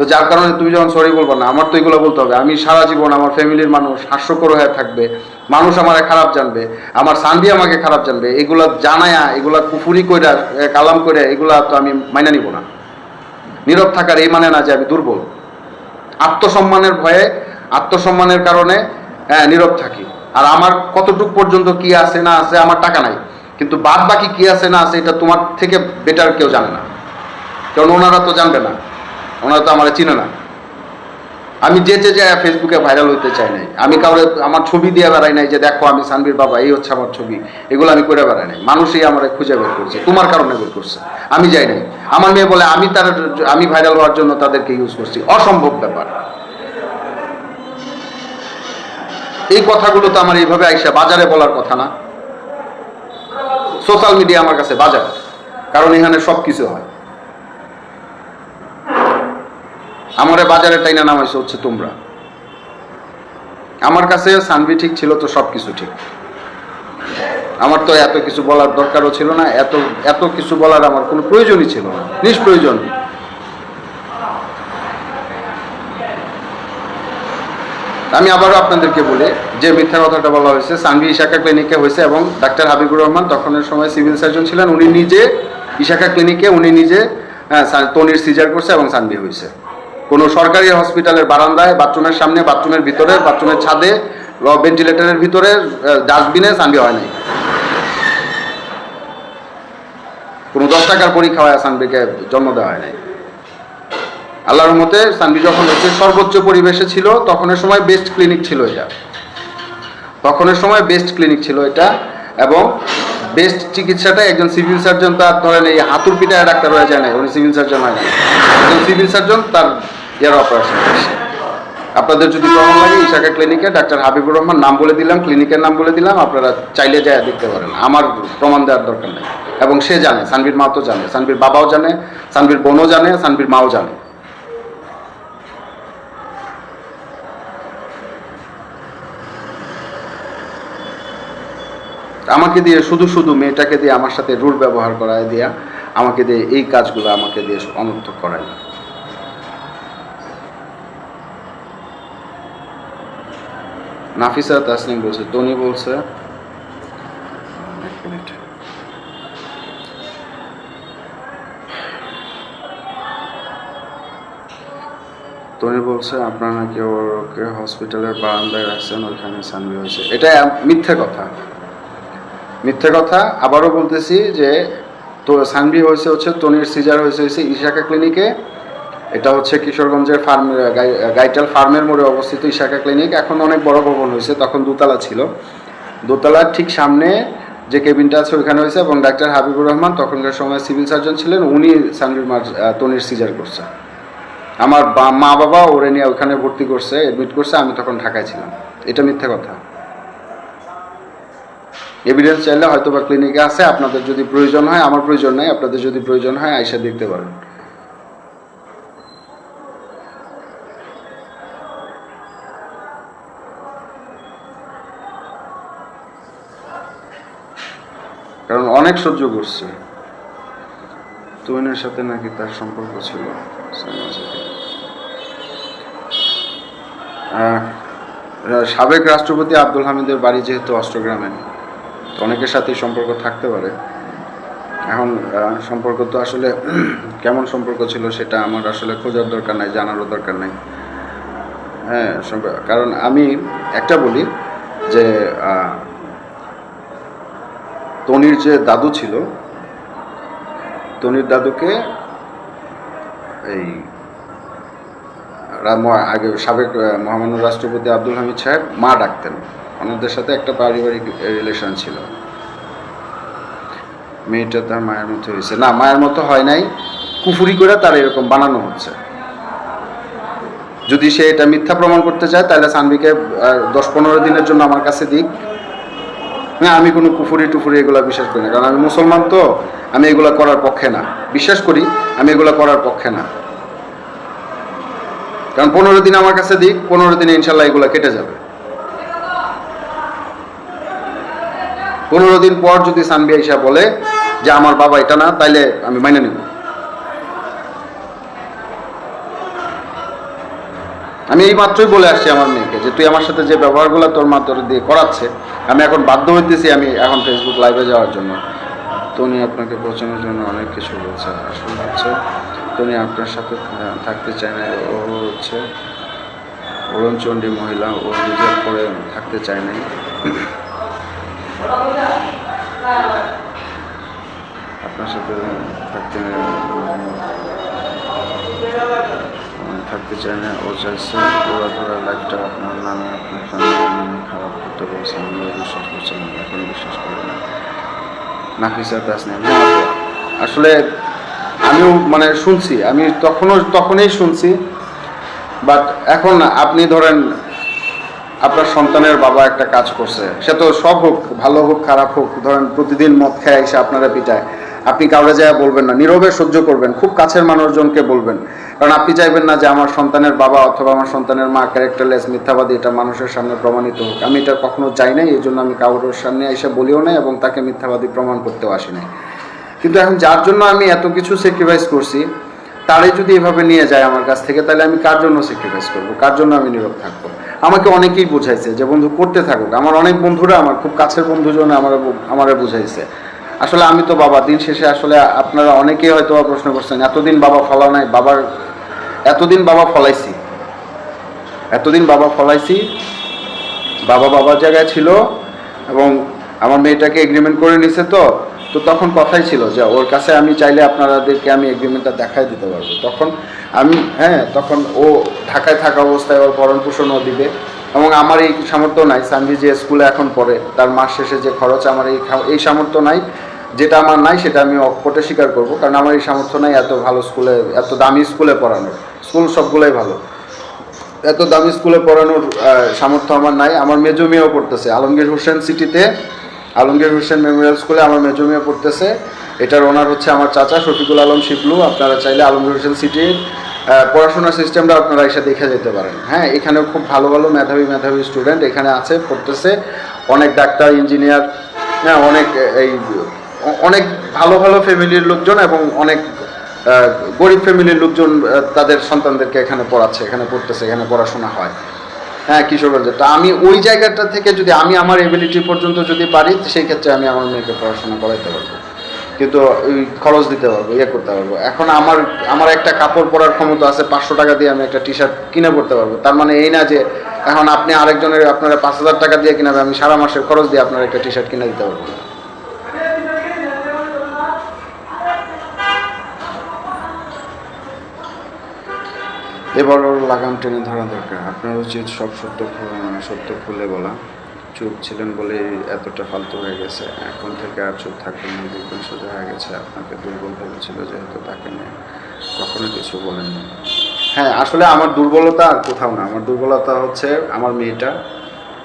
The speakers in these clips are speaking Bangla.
তো যার কারণে তুমি যখন সরি বলব না, আমার তো এগুলো বলতে হবে। আমি সারা জীবন আমার ফ্যামিলির মানুষ, হাস্যকর হয়ে থাকবে। মানুষ আমার খারাপ জানবে, আমার সানবি আমাকে খারাপ জানবে। এগুলা জানায়া, এগুলা কুফুরি কইরা কালাম করে এগুলা তো আমি মাইনা নিব না। নীরব থাকার এই মানে না যে আমি দুর্বল। আত্মসম্মানের ভয়ে, আত্মসম্মানের কারণে হ্যাঁ নীরব থাকি। আর আমার কতটুক পর্যন্ত কি আছে, না আছে, আমার টাকা নাই। কিন্তু বাদ বাকি কি আছে, না আছে, এটা তোমার থেকে বেটার কেউ জানে না। কারণ ওনারা তো জানবে না। ওনারা তো আমার চিনে না। আমি যে যে ফেসবুকে ভাইরাল হইতে চাই নাই, আমি কাউরে আমার ছবি দিয়ে বেড়াই নাই যে দেখো আমি সানবীর বাবা, এই হচ্ছে আমার ছবি, এগুলো আমি করে বেড়াই নাই। মানুষই আমার খুঁজে বের করছে, তোমার কারণে বের করছে। আমি যাই নাই। আমার মেয়ে বলে, আমি তার, আমি ভাইরাল হওয়ার জন্য তাদেরকে ইউজ করছি। অসম্ভব ব্যাপার। এই কথাগুলো তো আমার এইভাবে আইসা বাজারে বলার কথা না। সোশ্যাল মিডিয়া আমার কাছে বাজার, কারণ এখানে সব কিছু হয়। আমারে বাজারে টাইনা নামাইছে হচ্ছে তোমরা। আমার কাছে সানভি ঠিক ছিল তো সব কিছু ঠিক। আমার তো এত কিছু বলার দরকারও ছিল না এত এত কিছু বলার আমার কোনো প্রয়োজনই ছিল না নিষ্প্রয়োজন। আমি আবারও আপনাদেরকে বলি যে মিথ্যা কথাটা বলা হয়েছে সানভি ইশাকা ক্লিনিকে হয়েছে এবং ডাক্তার হাবিবুর রহমান তখনের সময় সিভিল সার্জন ছিলেন উনি নিজে ইশাকা ক্লিনিকে উনি নিজে হ্যাঁ, তনির সিজার করছে এবং সানভি হয়েছে। কোনো সরকারি হসপিটালের বারান্দায়, বাথরুমের সামনে, বাথরুমের ভিতরে, বাথরুমের ছাদে ভেন্টিলেটরের ভিতরে ডাস্টবিনে সানভি হয় নাই। কোনো দশ টাকার পরীক্ষা হয়, সানভিকে জন্ম দেওয়া হয় নাই। আল্লাহর মতে সানভি যখন হচ্ছে সর্বোচ্চ পরিবেশে ছিল, তখনের সময় বেস্ট ক্লিনিক ছিল এটা। তখনের সময় বেস্ট ক্লিনিক ছিল এটা, এবং বেস্ট চিকিৎসাটা একজন সিভিল সার্জন, তার ধরেন এই হাতুর পিঠায় ডাক্তার হয়ে যায় না উনি সিভিল সার্জন হয় না একজন সিভিল সার্জন, তার ইয়ার অপারেশন করছে। আপনাদের যদি প্রমাণ লাগে, ইশাকা ক্লিনিকে ডাক্তার হাবিবুর রহমান নাম বলে দিলাম ক্লিনিকের নাম বলে দিলাম, আপনারা চাইলে যায় দেখতে পারেন। আমার প্রমাণ দেওয়ার দরকার নেই। এবং সে জানে সানভীর মা তো জানে সানভীর বাবাও জানে সানভীর বোনও জানে সানভীর মাও জানে। আমাকে দিয়ে, শুধু শুধু মেয়েটাকে দিয়ে আমার সাথে রুল ব্যবহার করায় দিয়া, আমাকে দিয়ে এই কাজগুলো আমাকে দিয়ে অনর্থক করায় নাফিসা তাসনিম বলছে টনি বলছে। টনি বলছে, আপনারা নাকি ওকে হসপিটালের বারান্দায় রাখছেন, ওইখানে সানবি হয়েছে। এটা মিথ্যে কথা। মিথ্যে কথা। আবারও বলতেছি যে, তো সানভি হয়েছে হচ্ছে তনির সিজার হয়েছে হয়েছে ইশাকা ক্লিনিকে এটা হচ্ছে কিশোরগঞ্জের ফার্ম গাইটাল ফার্মের মোড়ে অবস্থিত ইশাকা ক্লিনিক এখন অনেক বড় ভবন হয়েছে, তখন দোতলা ছিল। দোতলার ঠিক সামনে যে কেবিনটা আছে ওইখানে হয়েছে এবং ডাক্তার হাবিবুর রহমান, তখনকার সময় সিভিল সার্জন ছিলেন, উনি সানভির মার তনির সিজার করছে। আমার মা বাবা ওরে নিয়ে ওখানে ভর্তি করছে এডমিট করছে, আমি তখন ঢাকায় ছিলাম। এটা মিথ্যে কথা। এভিডেন্স চাইলে হয়তো বা ক্লিনিকে আছে, আপনাদের যদি প্রয়োজন হয়, আমার প্রয়োজন নাই, আপনাদের যদি প্রয়োজন হয়, আইসা দেখতে পারেন কারণ অনেক সহ্য করছে। তুহিনের সাথে নাকি তার সম্পর্ক ছিল সাবেক রাষ্ট্রপতি আব্দুল হামিদের বাড়ি যেহেতু অষ্টগ্রামে অনেকের সাথেই সম্পর্ক থাকতে পারে। এখন সম্পর্ক তো আসলে কেমন সম্পর্ক ছিল সেটা আমার আসলে খোঁজার দরকার নাই, জানারও দরকার নাই। হ্যাঁ কারণ আমি একটা বলি যে তনির যে দাদু ছিল, তনির দাদুকে এই আগে সাবেক মহামান্য রাষ্ট্রপতি আব্দুল হামিদ সাহেব মা ডাকতেন। ওনাদের সাথে একটা পারিবারিক রিলেশন ছিল। মেয়েটা তার মায়ের মতো হয়েছে। না, মায়ের মতো হয় নাই। কুফুরি করে তার এরকম বানানো হচ্ছে। যদি সে এটা মিথ্যা প্রমাণ করতে চায়, তাহলে সানভিকে দশ পনেরো দিনের জন্য আমার কাছে দিক। না, আমি কোনো কুফুরি টুফুরি এগুলো বিশ্বাস করি না। কারণ আমি মুসলমান তো, আমি এগুলো করার পক্ষে না। বিশ্বাস করি, আমি এগুলো করার পক্ষে না। কারণ পনেরো দিন আমার কাছে দিক, পনেরো দিনে ইনশাল্লাহ এগুলো কেটে যাবে। পনেরো দিন পর যদি সানবি আইসা বলে যে আমার বাবা এটা না, তাইলে আমি মাইনে নেব। আমি এই মাত্রই বলে আসছি আমার মেয়েকে যে, তুই আমার সাথে যে ব্যবহারগুলো তোর মা তোর দিয়ে করাচ্ছে আমি এখন বাধ্য হইতেছি আমি এখন ফেসবুক লাইভে যাওয়ার জন্য। তনি আপনাকে পৌঁছানোর জন্য অনেক কিছু বলছে। আসলে হচ্ছে, তনি আপনার সাথে থাকতে চায় না ও হচ্ছে অরুণচণ্ডী মহিলা। ও নিজের করে থাকতে চায় নাই। আপনার সাথে থাকতে থাকতে চায় না, ও চাইছে পুরো পুরো লাইফটা আপনার নামে, আপনার ফ্যামিলি নামে খারাপ করতে বলছে আমরা বিশ্বাস না, এখন বিশ্বাস করি না নাফিসা তাসনিম। আসলে আমিও মানে শুনছি, আমি তখনও, তখনই শুনছি বাট এখন আপনি ধরেন আপনার সন্তানের বাবা একটা কাজ করছে, সে তো সব হোক, ভালো হোক, খারাপ হোক, ধরেন প্রতিদিন মদ খেয়ে এসে আপনারা পিটায় আপনি কাউরে যায় বলবেন না, নীরবে সহ্য করবেন, খুব কাছের মানুষজনকে বলবেন। কারণ আপনি চাইবেন না যে আমার সন্তানের বাবা অথবা আমার সন্তানের মা ক্যারেক্টারলেস, মিথ্যাবাদী, এটা মানুষের সামনে প্রমাণিত হোক। আমি এটা কখনো চাই নাই এই জন্য আমি কারোর সামনে এসে বলিও নাই এবং তাকে মিথ্যাবাদী প্রমাণ করতেও আসি নাই। কিন্তু এখন যার জন্য আমি এত কিছু স্যাক্রিফাইস করছি তারাই যদি এভাবে নিয়ে যায় আমার কাছ থেকে, তাহলে আমি কার জন্য স্যাক্রিফাইস করব? কার জন্য আমি নীরব থাকব? আমাকে অনেকেই বুঝাইছে যে, বন্ধু, করতে থাকুক। আমার অনেক বন্ধুরা, আমার খুব কাছের বন্ধুজন আমার আমারে বুঝাইছে। আসলে আমি তো বাবা, দিন শেষে আসলে আপনারা অনেকেই হয়তো প্রশ্ন করছেন, এতদিন বাবা ফলা নাই, বাবার, এতদিন বাবা ফলাইছি। এতদিন বাবা ফলাইছি, বাবা বাবার জায়গায় ছিল এবং আমার মেয়েটাকে এগ্রিমেন্ট করে নিছে তো তো তখন কথাই ছিল যে ওর কাছে আমি চাইলে আপনাদেরকে আমি এগ্রিমেন্টটা দেখাই দিতে পারব। তখন আমি হ্যাঁ তখন ও ঢাকায় থাকা অবস্থায় ওর ভরণ পোষণও দিবে এবং আমার এই সামর্থ্য নাই, সানভি যে স্কুলে এখন পড়ে, তার মাস শেষে যে খরচ, আমার এই এই সামর্থ্য নাই। যেটা আমার নাই, সেটা আমি অকপটে স্বীকার করব। কারণ আমার এই সামর্থ্য নাই এত ভালো স্কুলে, এত দামি স্কুলে পড়ানোর। স্কুল সবগুলোই ভালো। এত দামি স্কুলে পড়ানোর সামর্থ্য আমার নাই। আমার মেজো মেয়েও পড়তেছে। আলমগীর হোসেন সিটিতে, আলমগীর হোসেন মেমোরিয়াল স্কুলে আমার মেজো মেয়ে পড়তেছে। এটার ওনার হচ্ছে আমার চাচা শফিকুল আলম শিবলু। আপনারা চাইলে আলমগীর হোসেন সিটির পড়াশোনার সিস্টেমটা আপনারা এসে দেখে যেতে পারেন। হ্যাঁ এখানেও খুব ভালো ভালো মেধাবী মেধাবী স্টুডেন্ট এখানে আছে, পড়তেছে। অনেক ডাক্তার, ইঞ্জিনিয়ার হ্যাঁ অনেক, এই অনেক ভালো ভালো ফ্যামিলির লোকজন এবং অনেক গরিব ফ্যামিলির লোকজন তাদের সন্তানদেরকে এখানে পড়াচ্ছে, এখানে পড়তেছে, এখানে পড়াশোনা হয়। হ্যাঁ কিশোরগঞ্জে তো আমি ওই জায়গাটা থেকে যদি আমি আমার এবিলিটি পর্যন্ত যদি পারি, সেই ক্ষেত্রে আমি আমার মেয়েকে পড়াশোনা করাইতে পারব। কিন্তু খরচ দিতে পারব ইয়ে করতে পারব। এখন আমার আমার একটা কাপড় পরার ক্ষমতা আছে, পাঁচশো টাকা দিয়ে আমি একটা টি শার্ট কিনে পড়তে পারব। তার মানে এই না যে, এখন আপনি আরেকজনের, আপনারা পাঁচ হাজার টাকা দিয়ে কিনাবে আমি সারা মাসের খরচ দিয়ে আপনার একটা টি শার্ট কিনে দিতে পারব। না। এবার লাগাম টেনে ধরা দরকার। আপনার উচিত সব সত্য খু- সত্য খুলে বলা। চুপ ছিলেন বলে এতটা ফালতু হয়ে গেছে। এখন থেকে আর চুপ থাকবেন না, দেখবেন সোজা হয়ে গেছে। আপনাকে দুর্বল ভেবেছিল যেহেতু তাকে নিয়ে কখনো কিছু বলেননি। হ্যাঁ আসলে আমার দুর্বলতা আর কোথাও না। আমার দুর্বলতা হচ্ছে আমার মেয়েটা,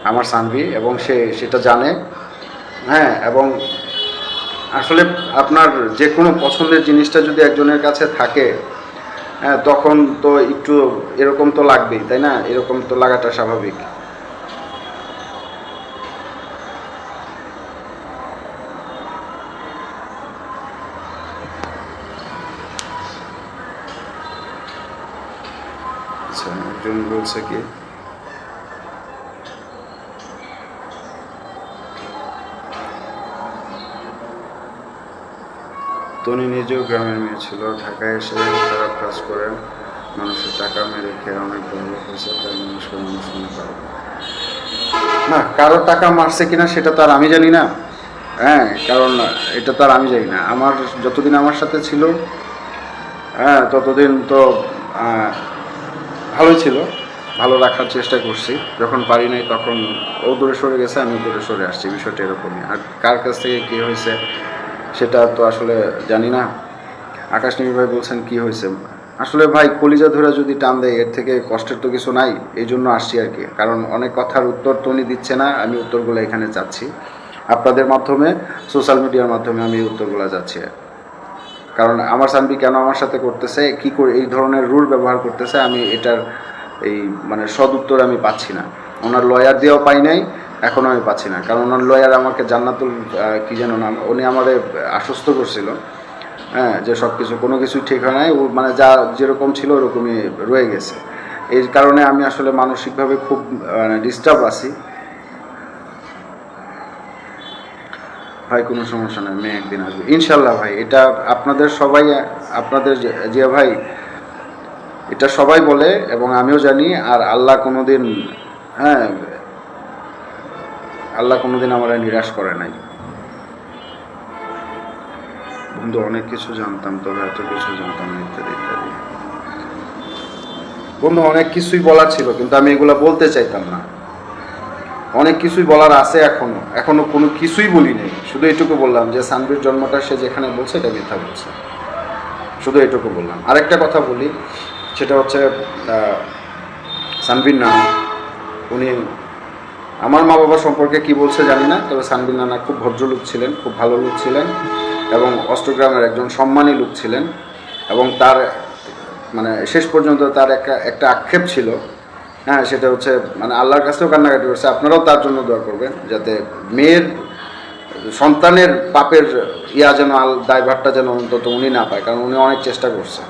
আমার সানভি, এবং সে সেটা জানে। হ্যাঁ এবং আসলে আপনার যে কোনো পছন্দের জিনিসটা যদি একজনের কাছে থাকে হ্যাঁ তখন তো একটু এরকম তো লাগবেই, তাই না? এরকম তো লাগাটা স্বাভাবিক। আচ্ছা একজন বলছে কি? তনি নিজেও গ্রামের মেয়ে ছিল। ঢাকায় এসে খারাপ কাজ করে, মানুষের টাকা মেরে খেয়ে অনেক বড় হয়েছে তাই মানুষকে মানুষ মনে করে। না, কারও টাকা মারছে কিনা সেটা তো আর আমি জানি না। হ্যাঁ কারণ এটা তো আর আমি জানি না। আমার যতদিন আমার সাথে ছিল হ্যাঁ ততদিন তো ভালোই ছিল। ভালো রাখার চেষ্টা করছি। যখন পারি নাই তখন ও দূরে সরে গেছে, আমি দূরে সরে আসছি। বিষয়টা এরকমই। আর কার কাছ থেকে কী হয়েছে সেটা তো আসলে জানি না। আকাশ নিবি ভাই বলছেন, কি হয়েছে? আসলে ভাই, কলিজা ধরে যদি টান দেয়, এর থেকে কষ্টের তো কিছু নাই, এই জন্য আসছি আর কি। কারণ অনেক কথার উত্তর তো উনি দিচ্ছে না, আমি উত্তরগুলো এখানে চাচ্ছি। আপনাদের মাধ্যমে সোশ্যাল মিডিয়ার মাধ্যমে আমি উত্তরগুলো যাচ্ছি কারণ আমার সানবি কেন আমার সাথে করতেছে, কি করে এই ধরনের রুল ব্যবহার করতেছে, আমি এটার এই মানে সদ উত্তর আমি পাচ্ছি না। ওনার লয়ার দিয়েও পাই নাই এখনও আমি পাচ্ছি না। কারণ ওনার লয়ার আমাকে জান্নাতুল কি যেন নাম, উনি আমাদের আশ্বস্ত করছিল হ্যাঁ যে সব কিছু কোনো কিছুই ঠিক হয় নাই মানে যা যেরকম ছিল ওরকমই রয়ে গেছে। এই কারণে আমি আসলে মানসিকভাবে খুব ডিস্টার্ব আছি। ভাই, কোনো সমস্যা নেই, মেয়ে একদিন আসবে। ইনশাল্লাহ ভাই, এটা আপনাদের সবাই, আপনাদের জিয়া ভাই, এটা সবাই বলে এবং আমিও জানি, আর আল্লাহ কোনোদিন হ্যাঁ আল্লাহ কোনোদিন আমার নিরাশ করে নাই। বন্ধু, অনেক কিছু জানতাম, তবে এত কিছু জানতাম না, ইত্যাদি ইত্যাদি। বন্ধু, অনেক কিছুই বলার ছিল, কিন্তু আমি এগুলো বলতে চাইতাম না। অনেক কিছুই বলার আছে এখনও। এখনও কোনো কিছুই বলি নেই। শুধু এটুকু বললাম যে, সানবির জন্মটা সে যেখানে বলছে, এটা মিথ্যা বলছে। শুধু এটুকু বললাম। আরেকটা কথা বলি, সেটা হচ্ছে সানবির নাম। উনি আমার মা বাবা সম্পর্কে কি বলছে জানি না, তবে সানবির নানা খুব ভদ্রলোক ছিলেন, খুব ভালো লোক ছিলেন এবং অষ্টগ্রামের একজন সম্মানী লোক ছিলেন এবং তার মানে শেষ পর্যন্ত তার একটা একটা আক্ষেপ ছিল। হ্যাঁ সেটা হচ্ছে মানে আল্লাহর কাছেও কান্নাকাটি করছে। আপনারাও তার জন্য দোয়া করবেন যাতে মেয়ের, সন্তানের পাপের ইয়া যেন আল, দায়ভারটা যেন অন্তত উনি না পায়, কারণ উনি অনেক চেষ্টা করছে।